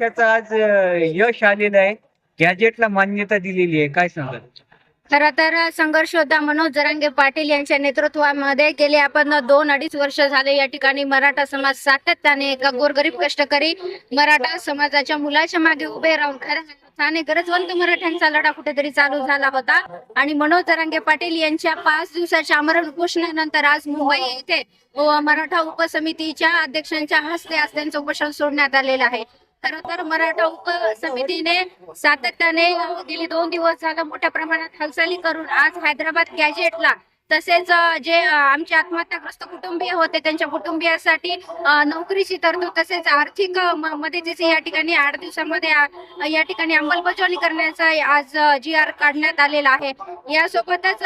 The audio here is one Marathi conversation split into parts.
त्याचं आज यश आलेलं आहे. गॅजेटला मान्यता दिलेली आहे. काय सांगाल? खर तर संघर्षोद्धा मनोज जरांगे पाटील यांच्या नेतृत्वामध्ये गेले आपण दोन अडीच वर्ष झाले या ठिकाणी मराठा समाज सातत्याने एका गोरगरीब कष्टकरी मराठा समाजाच्या मुलाच्या मागे उभे राहून खऱ्या गरजवंत मराठ्यांचा लढा कुठेतरी चालू झाला होता. आणि मनोज जरांगे पाटील यांच्या पाच दिवसाच्या आमरण उपोषणानंतर आज मुंबई येथे मराठा उपसमितीच्या अध्यक्षांच्या हस्ते आज त्यांचं उपोषण सोडण्यात आलेलं आहे. खर तर मराठा उपसमितीने सातत्याने गेली दोन दिवस झालं मोठ्या प्रमाणात हालचाली करून आज हैदराबाद गॅजेटला तसेच जे आमचे आत्महत्याग्रस्त कुटुंबीय होते त्यांच्या कुटुंबियासाठी नोकरीची तरतूद तसेच आर्थिक अ, मदतीचे या ठिकाणी आठ दिवसामध्ये या ठिकाणी अंमलबजावणी करण्याचा आज जी आर काढण्यात आलेला आहे. यासोबतच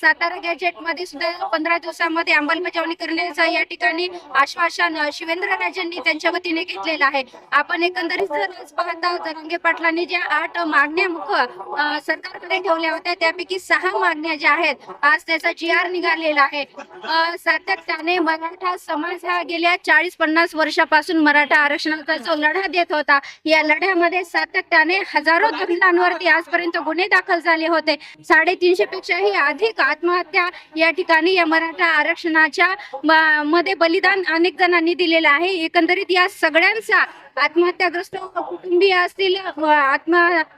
सातारा गॅजेटमध्ये सुद्धा पंधरा दिवसामध्ये अंमलबजावणी करण्याचं या ठिकाणी आश्वासन शिवेंद्र राजांनी त्यांच्या वतीने घेतलेलं आहे. आपण एकंदरीत जर पाहता जरांगे पाटलांनी ज्या आठ मागण्या मुख सरकारकडे ठेवल्या होत्या त्यापैकी सहा मागण्या ज्या आहेत आज त्याचा जी आर निघालेला आहे सातत्याने मराठा समाज हा गेल्या चाळीस पन्नास वर्षापासून मराठा आरक्षणाचा जो लढा देत होता या लढ्यामध्ये सातत्याने हजारो तरुणांवरती आजपर्यंत गुन्हे दाखल झाले होते. साडेतीनशे पेक्षाही अधिक आत्महत्या या ठिकाणी या मराठा आरक्षणाच्या मध्ये बलिदान अनेक जणांनी दिलेलं आहे. एकंदरीत या सगळ्यांचा आत्महत्याग्रस्त कुटुंबीय असतील आत्म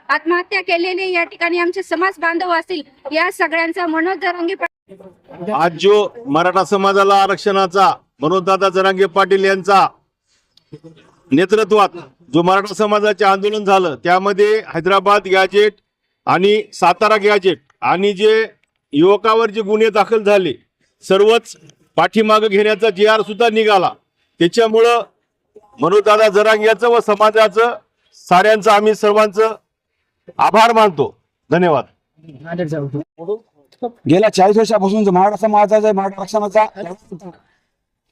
आत्महत्या केलेले या ठिकाणी आमचे समाज बांधव असतील या सगळ्यांचा मनोज आज जो मराठा समाजाला आरक्षणाचा मनोजदादा जरांगे पाटील यांचा नेतृत्वात जो मराठा समाजाचे आंदोलन झालं त्यामध्ये हैदराबाद गॅजेट आणि सातारा गॅजेट आणि जे युवकावर जे गुन्हे दाखल झाले सर्वच पाठीमागं घेण्याचा जी आर सुद्धा निघाला त्याच्यामुळं मनोजदादा जरांग्याचं व समाजाचं साऱ्यांचं आम्ही सर्वांचं आभार मानतो. धन्यवाद. गेल्या चाळीस वर्षापासून जो मराठा समाजाचा मराठा आरक्षणाचा लढा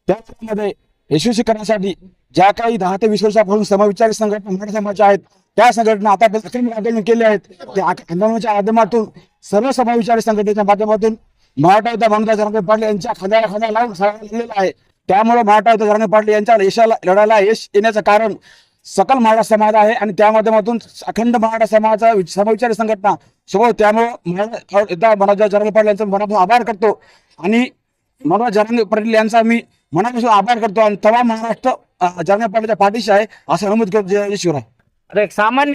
त्यामध्ये यशस्वी करण्यासाठी ज्या काही दहा ते वीस वर्षापासून समविचारी संघटना मराठा समाजाच्या आहेत त्या संघटना आता आंदोलन केले आहेत. त्या आंदोलनाच्या माध्यमातून सर्व समविचारी संघटनेच्या माध्यमातून मराठा युद्ध मनोज जरांगे पाटील यांच्या खांद्याला खांदा लावून सगळ्यांना आहे. त्यामुळे मराठा युद्ध जरांगे पाटील यांच्या यशाला लढायला यश येण्याचं कारण सकल मराठा समाज आहे आणि त्या माध्यमातून अखंड मराठा समाजाचा समविचारी संघटना. सोबत त्यामुळे एकदा मनोज जरांगे पाटील यांचा मनातून आभार करतो. आणि मनोज जरांगे पाटील यांचा मी मनापासून आभार करतो. आणि तवा महाराष्ट्र जरांगे पाटीलच्या पाठीशी आहे असं नमूद करतो. जय शिवराय. अरे सामान्य